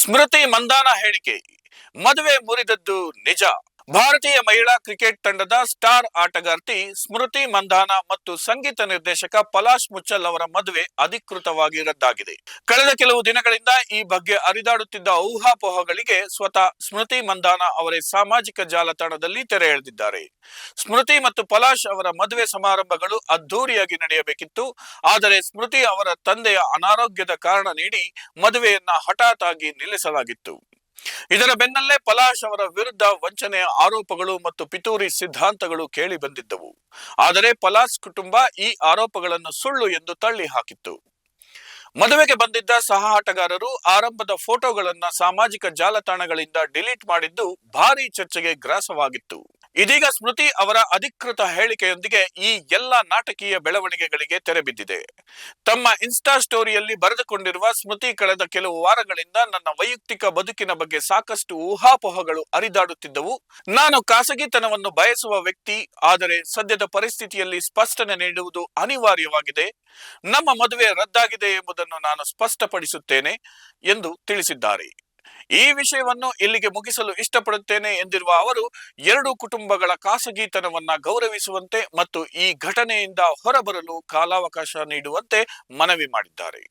ಸ್ಮೃತಿ ಮಂದಾನ ಹೇಳಿಕೆ. ಮದುವೆ ಮುರಿದದ್ದು ನಿಜ. ಭಾರತೀಯ ಮಹಿಳಾ ಕ್ರಿಕೆಟ್ ತಂಡದ ಸ್ಟಾರ್ ಆಟಗಾರ್ತಿ ಸ್ಮೃತಿ ಮಂದಾನ ಮತ್ತು ಸಂಗೀತ ನಿರ್ದೇಶಕ ಪಲಾಶ್ ಮುಚ್ಚಲ್ ಅವರ ಮದುವೆ ಅಧಿಕೃತವಾಗಿ ರದ್ದಾಗಿದೆ. ಕಳೆದ ಕೆಲವು ದಿನಗಳಿಂದ ಈ ಬಗ್ಗೆ ಹರಿದಾಡುತ್ತಿದ್ದ ಊಹಾಪೋಹಗಳಿಗೆ ಸ್ವತಃ ಸ್ಮೃತಿ ಮಂದಾನ ಅವರೇ ಸಾಮಾಜಿಕ ಜಾಲತಾಣದಲ್ಲಿ ತೆರೆ ಎಳೆದಿದ್ದಾರೆ. ಸ್ಮೃತಿ ಮತ್ತು ಪಲಾಶ್ ಅವರ ಮದುವೆ ಸಮಾರಂಭಗಳು ಅದ್ದೂರಿಯಾಗಿ ನಡೆಯಬೇಕಿತ್ತು. ಆದರೆ ಸ್ಮೃತಿ ಅವರ ತಂದೆಯ ಅನಾರೋಗ್ಯದ ಕಾರಣ ನೀಡಿ ಮದುವೆಯನ್ನ ಹಠಾತ್ ಆಗಿ ನಿಲ್ಲಿಸಲಾಗಿತ್ತು. ಇದರ ಬೆನ್ನಲ್ಲೇ ಪಲಾಶ್ ಅವರ ವಿರುದ್ಧ ವಂಚನೆ, ಆರೋಪಗಳು ಮತ್ತು ಪಿತೂರಿ ಸಿದ್ಧಾಂತಗಳು ಕೇಳಿ ಬಂದಿದ್ದವು. ಆದರೆ ಪಲಾಶ್ ಕುಟುಂಬ ಈ ಆರೋಪಗಳನ್ನು ಸುಳ್ಳು ಎಂದು ತಳ್ಳಿ ಹಾಕಿತ್ತು. ಮದುವೆಗೆ ಬಂದಿದ್ದ ಸಹ ಆಟಗಾರರು ಆರಂಭದ ಫೋಟೋಗಳನ್ನು ಸಾಮಾಜಿಕ ಜಾಲತಾಣಗಳಿಂದ ಡಿಲೀಟ್ ಮಾಡಿದ್ದು ಭಾರಿ ಚರ್ಚೆಗೆ ಗ್ರಾಸವಾಗಿತ್ತು. ಇದೀಗ ಸ್ಮೃತಿ ಅವರ ಅಧಿಕೃತ ಹೇಳಿಕೆಯೊಂದಿಗೆ ಈ ಎಲ್ಲ ನಾಟಕೀಯ ಬೆಳವಣಿಗೆಗಳಿಗೆ ತೆರೆ ಬಿದ್ದಿದೆ. ತಮ್ಮ ಇನ್ಸ್ಟಾ ಸ್ಟೋರಿಯಲ್ಲಿ ಬರೆದುಕೊಂಡಿರುವ ಸ್ಮೃತಿ ಕಳೆದ ಕೆಲವು ವಾರಗಳಿಂದ ನನ್ನ ವೈಯಕ್ತಿಕ ಬದುಕಿನ ಬಗ್ಗೆ ಸಾಕಷ್ಟು ಊಹಾಪೋಹಗಳು ಅರಿದಾಡುತ್ತಿದ್ದವು. ನಾನು ಖಾಸಗಿತನವನ್ನು ಬಯಸುವ ವ್ಯಕ್ತಿ, ಆದರೆ ಸದ್ಯದ ಪರಿಸ್ಥಿತಿಯಲ್ಲಿ ಸ್ಪಷ್ಟನೆ ನೀಡುವುದು ಅನಿವಾರ್ಯವಾಗಿದೆ. ನಮ್ಮ ಮದುವೆ ರದ್ದಾಗಿದೆ ಎಂಬುದನ್ನು ನಾನು ಸ್ಪಷ್ಟಪಡಿಸುತ್ತೇನೆ ಎಂದು ತಿಳಿಸಿದ್ದಾರೆ. ಈ ವಿಷಯವನ್ನು ಇಲ್ಲಿಗೆ ಮುಗಿಸಲು ಇಷ್ಟಪಡುತ್ತೇನೆ ಎಂದಿರುವ ಅವರು, ಎರಡು ಕುಟುಂಬಗಳ ಖಾಸಗಿತನವನ್ನ ಗೌರವಿಸುವಂತೆ ಮತ್ತು ಈ ಘಟನೆಯಿಂದ ಹೊರಬರಲು ಕಾಲಾವಕಾಶ ನೀಡುವಂತೆ ಮನವಿ ಮಾಡಿದ್ದಾರೆ.